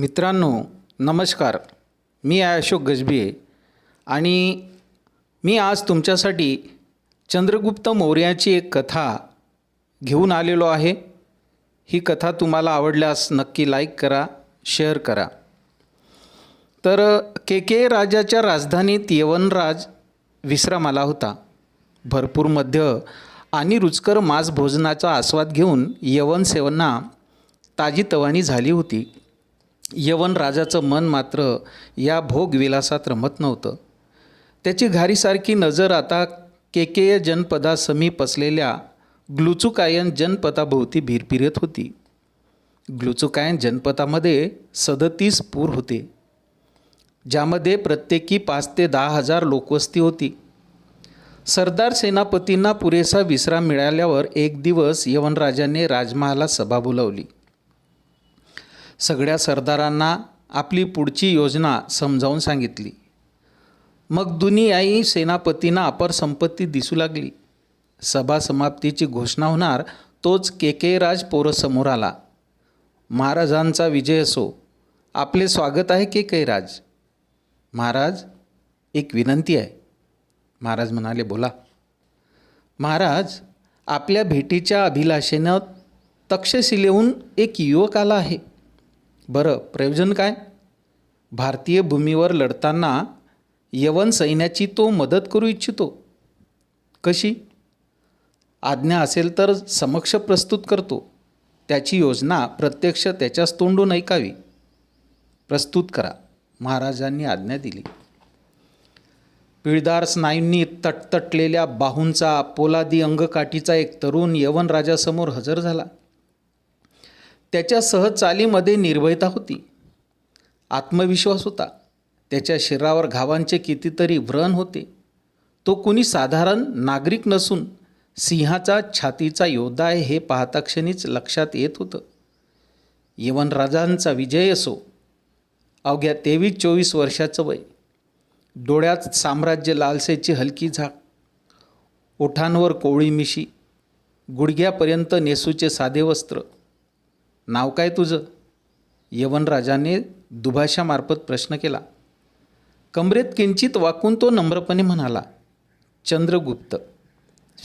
मित्रांनो नमस्कार. मी आहे अशोक गजबिये आणि मी आज तुमच्यासाठी चंद्रगुप्त मौर्याची एक कथा घेऊन आलेलो आहे. ही कथा तुम्हाला आवडल्यास नक्की लाईक करा शेअर करा. तर के के राजाच्या राजधानीत यवनराज विश्रामाला होता. भरपूर मध्य आणि रुचकर मांस भोजनाचा आस्वाद घेऊन यवन सेवना ताजीतवानी झाली होती. यवन राजाचं मन मात्र या भोगविलासात रमत नव्हतं. त्याची घारीसारखी नजर आता केकेय जनपदासमीप असलेल्या ग्लुचुकायन जनपदाभोवती भिरपिरत होती. ग्लुचुकायन जनपदामध्ये सदतीस पूर होते ज्यामध्ये प्रत्येकी पाच ते दहा हजार लोकवस्ती होती. सरदार सेनापतींना पुरेसा विश्राम मिळाल्यावर एक दिवस यवनराजाने राजमहाला सभा बोलावली. सगळ्या सरदारांना आपली पुढची योजना समजावून सांगितली. मग दुनियाई सेनापतींना अपर संपत्ती दिसू लागली. सभा समाप्तीची घोषणा होणार तोच के के राज पोरसमोर आला. महाराजांचा विजय असो आपले स्वागत आहे के के राज. महाराज एक विनंती आहे. महाराज म्हणाले बोला. महाराज आपल्या भेटीच्या अभिलाषेनं तक्षशिलेहून एक युवक आला आहे. बरं प्रयोजन काय? भारतीय भूमीवर लढताना यवन सैन्याची तो मदत करू इच्छितो. कशी? आज्ञा असेल तर समक्ष प्रस्तुत करतो. त्याची योजना प्रत्यक्ष त्याच्याच तोंडून ऐकावी. प्रस्तुत करा. महाराजांनी आज्ञा दिली. पिळदार स्नायूंनी तटतटलेल्या बाहूंचा पोलादी अंगकाठीचा एक तरुण यवन राजासमोर हजर झाला. त्याच्या सहचालीमध्ये निर्भयता होती. आत्मविश्वास होता. त्याच्या शरीरावर घावांचे कितीतरी व्रण होते. तो कुणी साधारण नागरिक नसून सिंहाचा छातीचा योद्धा आहे हे पाहता क्षणीच लक्षात येत होतं. यवनराजांचा विजय असो अवघ्या तेवीस चोवीस वर्षाचं वय. डोळ्यात साम्राज्य लालसेची हलकी झाक. ओठांवर कोवळी मिशी. गुडघ्यापर्यंत नेसूचे साधे वस्त्र. नाव काय तुझं? यवनराजाने दुभाषामार्फत प्रश्न केला. कमरेत किंचित वाकून तो नम्रपणे म्हणाला चंद्रगुप्त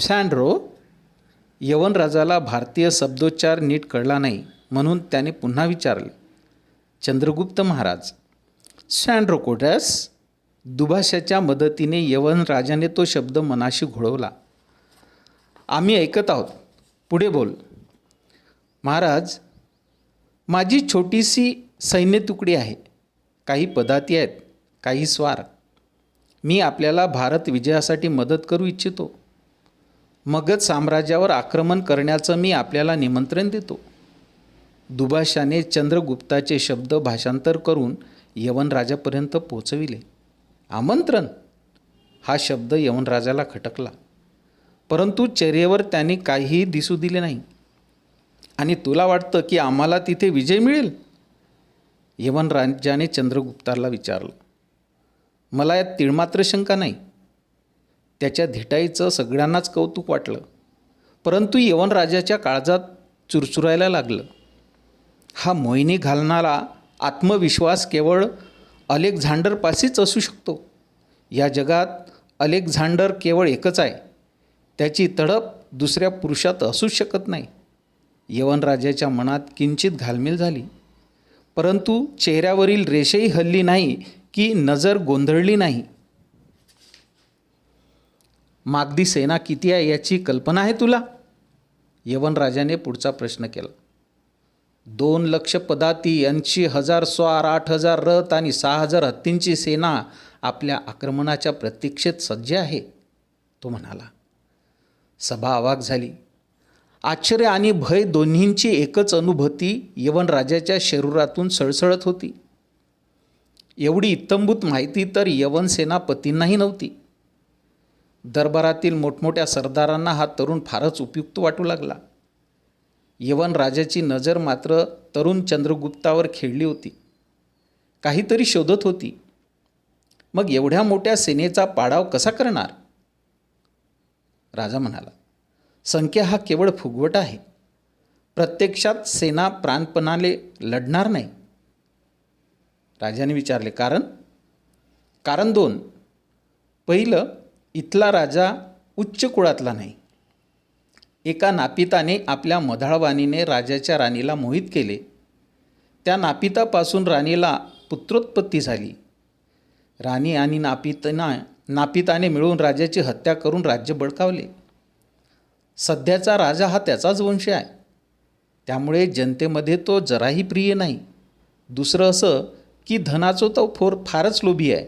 सँड्रो यवनराजाला भारतीय शब्दोच्चार नीट कळला नाही म्हणून त्याने पुन्हा विचारले चंद्रगुप्त महाराज सँड्रो कोटॅस दुभाषाच्या मदतीने यवनराजाने तो शब्द मनाशी घोळवला. आम्ही ऐकत आहोत. पुढे बोल. महाराज माझी छोटीशी सैन्य तुकडी आहे. काही पदाती आहेत काही स्वार. मी आपल्याला भारत विजयासाठी मदत करू इच्छितो. मगध साम्राज्यावर आक्रमण करण्याचं मी आपल्याला निमंत्रण देतो. दुभाषाने चंद्रगुप्ताचे शब्द भाषांतर करून यवनराजापर्यंत पोचविले. आमंत्रण! हा शब्द यवनराजाला खटकला. परंतु चेहऱ्यावर त्याने काहीही दिसू दिले नाही. आणि तुला वाटतं की आम्हाला तिथे विजय मिळेल? यवन राजाने चंद्रगुप्ताला विचारलं. मला यात तिळमात्र शंका नाही. त्याच्या धिटाईचं सगळ्यांनाच कौतुक वाटलं. परंतु यवन राजाच्या काळजात चुरचुरायला लागलं. हा मोहिनी घालणारा आत्मविश्वास केवळ अलेक्झांडरपाशीच असू शकतो. या जगात अलेक्झांडर केवळ एकच आहे. त्याची तडप दुसऱ्या पुरुषात असूच शकत नाही. यवनराजाच्या मनात किंचित घालमेल झाली. परंतु चेहऱ्यावरील रेषेही हल्ली नाही की नजर गोंधळली नाही. मागदी सेना किती आहे याची कल्पना आहे तुला? यवनराजाने पुढचा प्रश्न केला. दोन लक्ष पदाती ऐंशी हजार स्वार आठ हजार रथ आणि सहा हजार हत्तींची सेना आपल्या आक्रमणाच्या प्रतीक्षेत सज्ज आहे तो म्हणाला. सभा अवाक झाली. आश्चर्य आणि भय दोन्हींची एकच अनुभूती यवनराजाच्या शरीरातून सळसळत होती. एवढी इत्तंभूत माहिती तर यवन सेनापतींनाही नव्हती. दरबारातील मोठमोठ्या सरदारांना हा तरुण फारच उपयुक्त वाटू लागला. यवन राजाची नजर मात्र तरुण चंद्रगुप्तावर खेळली होती. काहीतरी शोधत होती. मग एवढ्या मोठ्या सेनेचा पाडाव कसा करणार? राजा म्हणाला संख्या हा केवळ फुगवट आहे. प्रत्यक्षात सेना प्राणपणाने लढणार नाही. राजाने विचारले कारण? कारण दोन. पहिलं इथला राजा उच्च कुळातला नाही. एका नापिताने आपल्या मधाळवाणीने राजाच्या राणीला मोहित केले. त्या नापितापासून राणीला पुत्रोत्पत्ती झाली. राणी आणि नापितना नापिताने मिळून राजाची हत्या करून राज्य बळकावले. सध्याचा राजा हा त्याचाच वंश आहे. त्यामुळे जनतेमध्ये तो जराही प्रिय नाही. दुसरं असं की धनाचो तो फोर फारच लोभी आहे.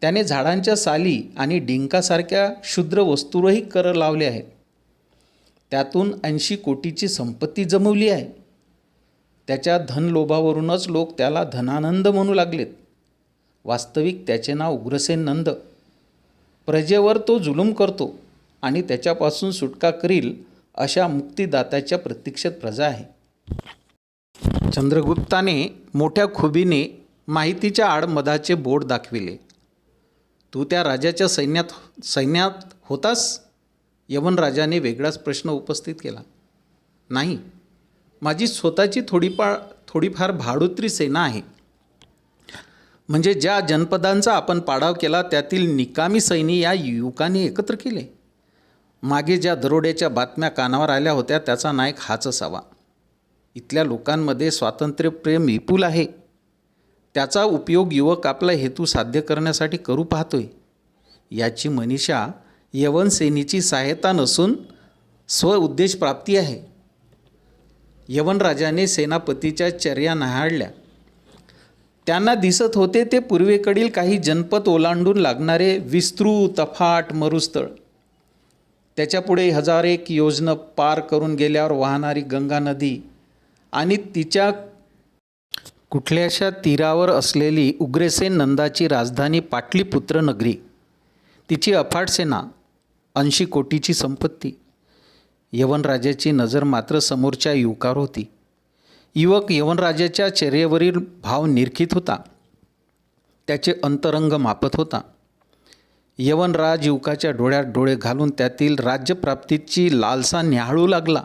त्याने झाडांच्या साली आणि डिंकासारख्या क्षुद्र वस्तूरही कर लावले आहेत त्यातून ऐंशी कोटीची संपत्ती जमवली आहे. त्याच्या धनलोभावरूनच लोक त्याला धनानंद म्हणू लागलेत. वास्तविक त्याचे नाव उग्रसेन नंद. प्रजेवर तो जुलूम करतो. आणि त्याच्यापासून सुटका करील अशा मुक्तिदात्याच्या प्रतीक्षेत प्रजा आहे. चंद्रगुप्ताने मोठ्या खुबीने माहितीच्या आड मधाचे बोट दाखविले. तू त्या राजाच्या सैन्यात सैन्यात होतास? यवन राजाने वेगळाच प्रश्न उपस्थित केला. नाही माझी स्वतःची थोडीफार थोडीफार भाडोत्री सेना आहे. म्हणजे ज्या जनपदांचा आपण पाडाव केला त्यातील निकामी सैनी या युवकाने एकत्र केले. मागे ज्या दरोड्याच्या बातम्या कानावर आल्या होत्या त्याचा नायक हाच असावा. इथल्या लोकांमध्ये स्वातंत्र्यप्रेम विपुल आहे. त्याचा उपयोग युवक आपला हेतू साध्य करण्यासाठी करू पाहतोय. याची मनीषा यवनसेनेची सहायता नसून स्व उद्देश प्राप्ती आहे. यवनराजाने सेनापतीच्या चर्या न्याहाळल्या त्यांना दिसत होते ते पूर्वेकडील काही जनपद ओलांडून लागणारे विस्तृत अफाट मरुस्थळ. त्याच्यापुढे हजार एक योजनं पार करून गेल्यावर वाहणारी गंगा नदी आणि तिच्या कुठल्याशा तीरावर असलेली उग्रसेन नंदाची राजधानी पाटलीपुत्र नगरी. तिची अफाट सेना ऐंशी कोटीची संपत्ती यवनराजाची नजर मात्र समोरच्या युवकावर होती. युवक यवनराजाच्या चेहऱ्यावरील भाव निरखित होता. त्याचे अंतरंग मापत होता. यवनराज युवकाच्या डोळ्यात डोळे घालून त्यातील राज्यप्राप्तीची लालसा न्याहाळू लागला.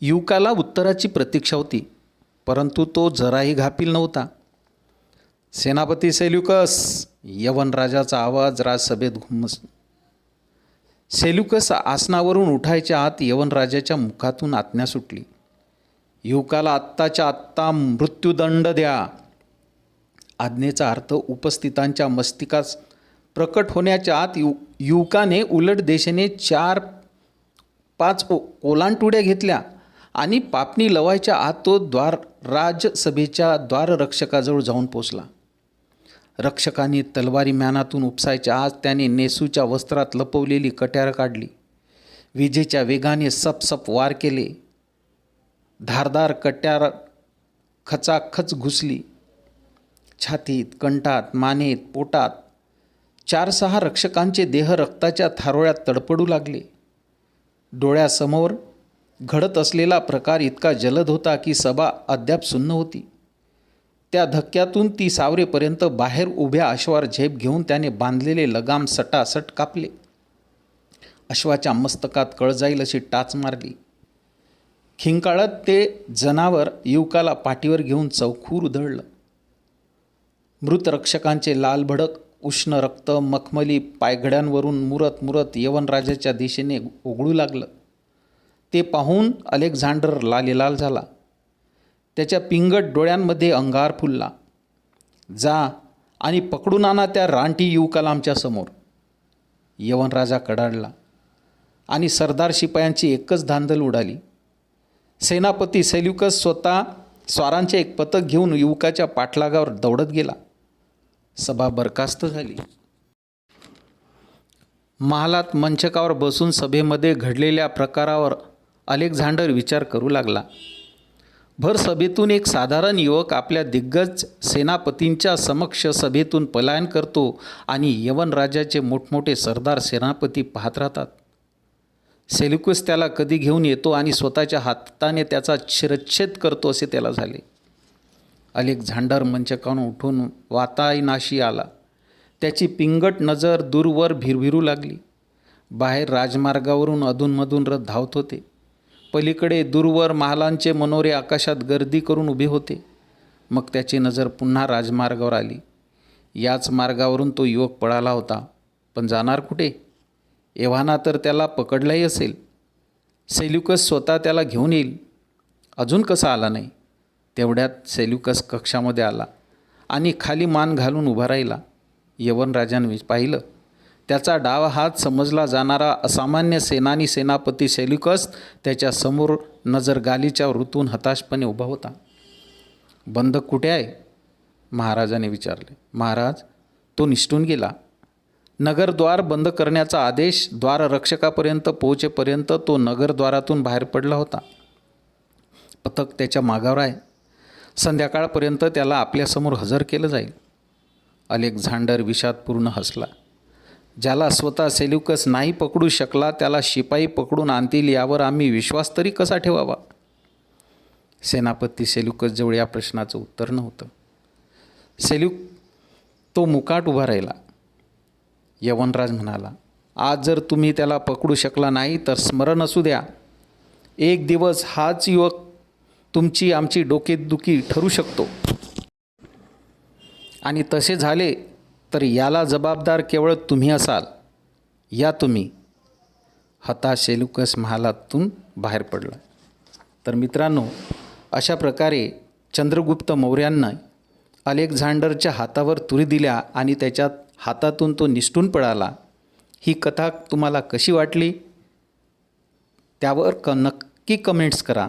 युवकाला उत्तराची प्रतीक्षा होती परंतु तो जराही घापील नव्हता. सेनापती सेल्युकस यवनराजाचा आवाज राजसभेत घुमस. सेल्युकस आसनावरून उठायच्या आत यवनराजाच्या मुखातून आज्ञा सुटली. युवकाला आत्ताच्या आत्ता मृत्यूदंड द्या. आज्ञेचा अर्थ उपस्थितांच्या मस्तिकास प्रकट होण्याच्या आत यु युवकाने उलट देशेने चार पाच ओ ओलांटुड्या घेतल्या आणि पापणी लवायच्या आत तो द्वार राजसभेच्या द्वाररक्षकाजवळ जाऊन पोचला. रक्षकांनी तलवारी म्यानातून उपसायच्या आज त्याने नेसूच्या वस्त्रात लपवलेली कट्यार काढली. विजेच्या वेगाने सपसप वार केले. धारदार कट्यार खचाखच घुसली. छातीत कंठात मानेत पोटात चार सहा रक्षकांचे देह रक्ताच्या थारोळ्यात तडपडू लागले. डोळ्यासमोर घडत असलेला प्रकार इतका जलद होता की सभा अद्याप सुन्न होती. त्या धक्क्यातून ती सावरेपर्यंत बाहेर उभ्या अश्वावर झेप घेऊन त्याने बांधलेले लगाम सटासट कापले. अश्वाच्या मस्तकात कळ जाईल अशी टाच मारली. खिंकाळत ते जनावर युवकाला पाठीवर घेऊन चौखूर उधळलं. मृत रक्षकांचे लाल भडक उष्ण रक्त मखमली पायघड्यांवरून मुरत मुरत यवनराजाच्या दिशेने उघडू लागलं. ते पाहून अलेक्झांडर लालेलाल झाला. त्याच्या पिंगट डोळ्यांमध्ये अंगार फुलला. जा आणि पकडून आणा त्या रानटी युवकाला आमच्यासमोर यवनराजा कडाडला. आणि सरदार शिपायांची एकच धांदल उडाली. सेनापती सेल्युकस स्वतः स्वारांचे एक पथक घेऊन युवकाच्या पाठलागावर दौडत गेला. सभा बरखास्त झाली. महालात मंचकावर बसून सभेमध्ये घडलेल्या प्रकारावर अलेक्झांडर विचार करू लागला. भर सभेतून एक साधारण युवक आपल्या दिग्गज सेनापतींच्या समक्ष सभेतून पलायन करतो आणि यवन राजाचे मोठमोठे सरदार सेनापती पाहत राहतात. सेल्युकस त्याला कधी घेऊन येतो आणि स्वतःच्या हाताने त्याचा शिरच्छेद करतो असे त्याला झाले. अलेक्झांडर मंचकावरून उठून वातायनाशी आला. त्याची पिंगट नजर दूरवर भिरभिरू लागली. बाहेर राजमार्गावरून अधूनमधून रथ धावत होते. पलीकडे दूरवर महालांचे मनोरे आकाशात गर्दी करून उभे होते. मग त्याची नजर पुन्हा राजमार्गावर आली. याच मार्गावरून तो युवक पळाला होता. पण जाणार कुठे? एव्हाना तर त्याला पकडलाही असेल. सेल्युकस स्वतः त्याला घेऊन येईल. अजून कसा आला नाही? तेवढ्यात सेल्युकस कक्षामध्ये आला आणि खाली मान घालून उभा राहिला. यवनराजांनी पाहिलं. त्याचा डाव हात समजला जाणारा असामान्य सेनानी सेनापती सेल्युकस त्याच्यासमोर नजर गालीच्या ऋतून हताशपणे उभा होता. बंधक कुठे आहे? महाराजाने विचारले. महाराज तो निष्ठून गेला. नगरद्वार बंद करण्याचा आदेश द्वाररक्षकापर्यंत पोहोचेपर्यंत तो नगरद्वारातून बाहेर पडला होता. पथक त्याच्या मागावर आहे. संध्याकाळपर्यंत त्याला आपल्यासमोर हजर केलं जाईल. अलेक्झांडर विषादपूर्ण हसला. ज्याला स्वतः सेल्युकस नाही पकडू शकला त्याला शिपाई पकडून आणतील यावर आम्ही विश्वास तरी कसा ठेवावा? सेनापती सेल्युकसजवळ या प्रश्नाचं उत्तर नव्हतं. सेल्युक तो मुकाट उभा राहिला. यवनराज म्हणाला आज जर तुम्ही त्याला पकडू शकला नाही तर स्मरण असू द्या. एक दिवस हाच युवक तुमची आमची डोकेदुखी ठरू शकतो. आणि तसे झाले तर याला जबाबदार केवळ तुम्ही असाल. या तुम्ही हताशेलुकस महालातून बाहेर पडला. तर मित्रांनो अशा प्रकारे चंद्रगुप्त मौर्यांना अलेक्झांडरच्या हातावर तुरी दिल्या आणि त्याच्यात हातातून तो निष्ठून पळाला. ही कथा तुम्हाला कशी वाटली? त्यावर क नक्की कमेंट्स करा.